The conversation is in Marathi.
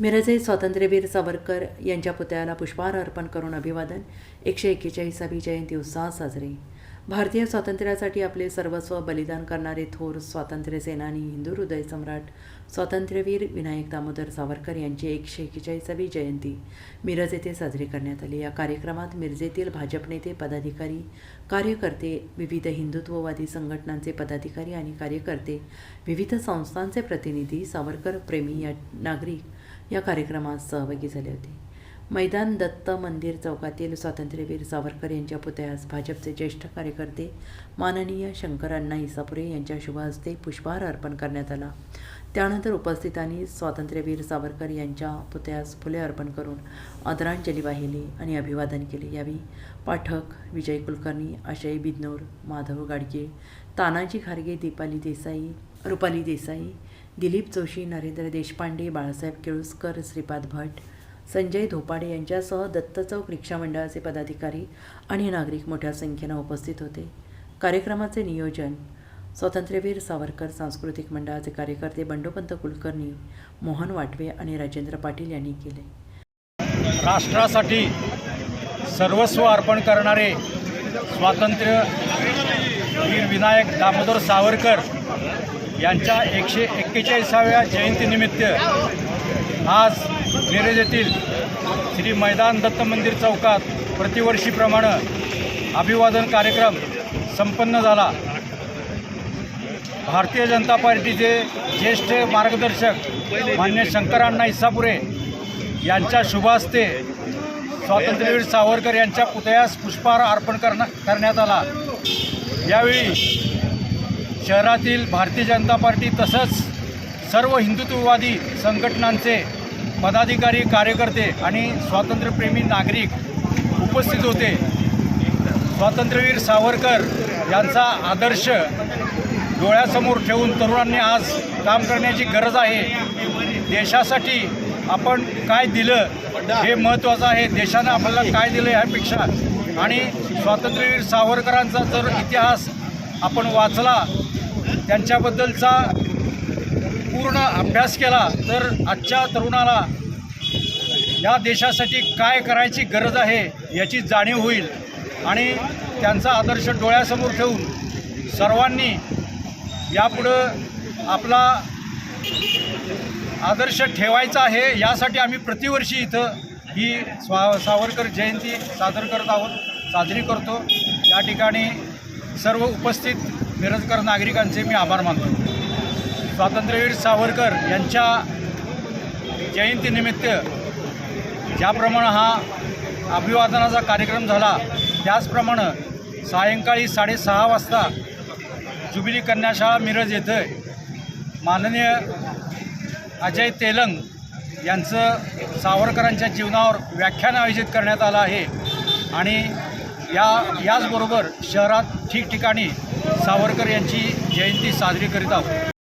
मिरजे स्वातंत्र्यवीर सावरकर यांच्या पुतळ्याला पुष्पहार अर्पण करून अभिवादन. एकशे एक्केचाळीसावी जयंती उत्साहात साजरी. भारतीय स्वातंत्र्यासाठी आपले सर्वस्व बलिदान करणारे थोर स्वातंत्र्य सेनानी हिंदू हृदय सम्राट स्वातंत्र्यवीर विनायक दामोदर सावरकर यांची एकशे एक्केचाळीसावी जयंती. मिरज येथे साजरी करण्यात आली. या कार्यक्रमात मिरजेतील भाजप नेते पदाधिकारी कार्यकर्ते विविध हिंदुत्ववादी संघटनांचे पदाधिकारी आणि कार्यकर्ते विविध संस्थांचे प्रतिनिधी सावरकर प्रेमी या नागरिक या कार्यक्रमात सहभागी झाले होते. मैदान दत्त मंदिर चौकातील स्वातंत्र्यवीर सावरकर यांच्या पुतळ्यास भाजपचे ज्येष्ठ कार्यकर्ते माननीय शंकरांना इसापुरे यांच्या शुभ हस्ते पुष्पहार अर्पण करण्यात आला. त्यानंतर उपस्थितांनी स्वातंत्र्यवीर सावरकर यांच्या पुतळ्यास फुले अर्पण करून आदरांजली वाहिली आणि अभिवादन केले. यावेळी पाठक विजय कुलकर्णी अजय बिदनोर माधव गाडगे तानाजी खारगे दीपाली देसाई रुपाली देसाई दिलीप जोशी नरेंद्र देशपांडे बाळासाहेब केळुसकर श्रीपाद भट संजय धोपाडे यांच्यासह दत्त चौक रिक्षा मंडळाचे पदाधिकारी आणि नागरिक मोठ्या संख्येनं उपस्थित होते. कार्यक्रमाचे नियोजन स्वातंत्र्यवीर सावरकर सांस्कृतिक मंडळाचे कार्यकर्ते बंडोपंत कुलकर्णी मोहन वाटवे आणि राजेंद्र पाटील यांनी केले. राष्ट्रासाठी सर्वस्व अर्पण करणारे स्वातंत्र्य वीर विनायक दामोदर सावरकर यांच्या एकशे एक्केचाळीसाव्या जयंतीनिमित्त आज मिरज येथील श्री मैदान दत्त मंदिर चौकात प्रतिवर्षीप्रमाणे अभिवादन कार्यक्रम संपन्न झाला. भारतीय जनता पार्टीचे ज्येष्ठ मार्गदर्शक मान्य शंकरांना इसापुरे यांच्या शुभास्ते स्वातंत्र्यवीर सावरकर यांच्या पुतळ्यास पुष्पहार अर्पण करण्यात आला. यावेळी शहरातील भारतीय जनता पार्टी तसंच सर्व हिंदुत्ववादी संघटनांचे पदाधिकारी कार्यकर्ते आणि स्वातंत्र्यप्रेमी नागरिक उपस्थित होते. स्वातंत्र्यवीर सावरकर यांचा आदर्श डोळ्यासमोर ठेवून तरुणांनी आज काम करण्याची गरज आहे. देशासाठी आपण काय दिलं हे महत्त्वाचं आहे. देशानं आपल्याला काय दिलं ह्यापेक्षा आणि स्वातंत्र्यवीर सावरकरांचा जर इतिहास आपण वाचला त्यांच्याबद्दलचा पूर्ण अभ्यास केला तर आजच्या तरुणाला या देशासाठी काय करायची गरज आहे याची जाणीव होईल. आणि त्यांचा आदर्श डोळ्यासमोर ठेवून सर्वांनी यापुढं आपला आदर्श ठेवायचा आहे यासाठी आम्ही प्रतिवर्षी इथं ही स्वा सावरकर जयंती सादर करत आहोत साजरी करतो. या ठिकाणी सर्व उपस्थित मिरजकर नागरिकांचे मी आभार मानतो. स्वातंत्र्यवीर सावरकर यांच्या जयंतीनिमित्त ज्याप्रमाणे हा अभिवादनाचा कार्यक्रम झाला त्याचप्रमाणे सायंकाळी साडेसहा वाजता जुबिली कन्याशाळा मिरज येथे माननीय अजय तेलंग यांचं सावरकरांच्या जीवनावर व्याख्यान आयोजित करण्यात आलं आहे. आणि या याचबरोबर शहरात ठिकठिकाणी सावरकर यांची जयंती साजरी करीत आहोत.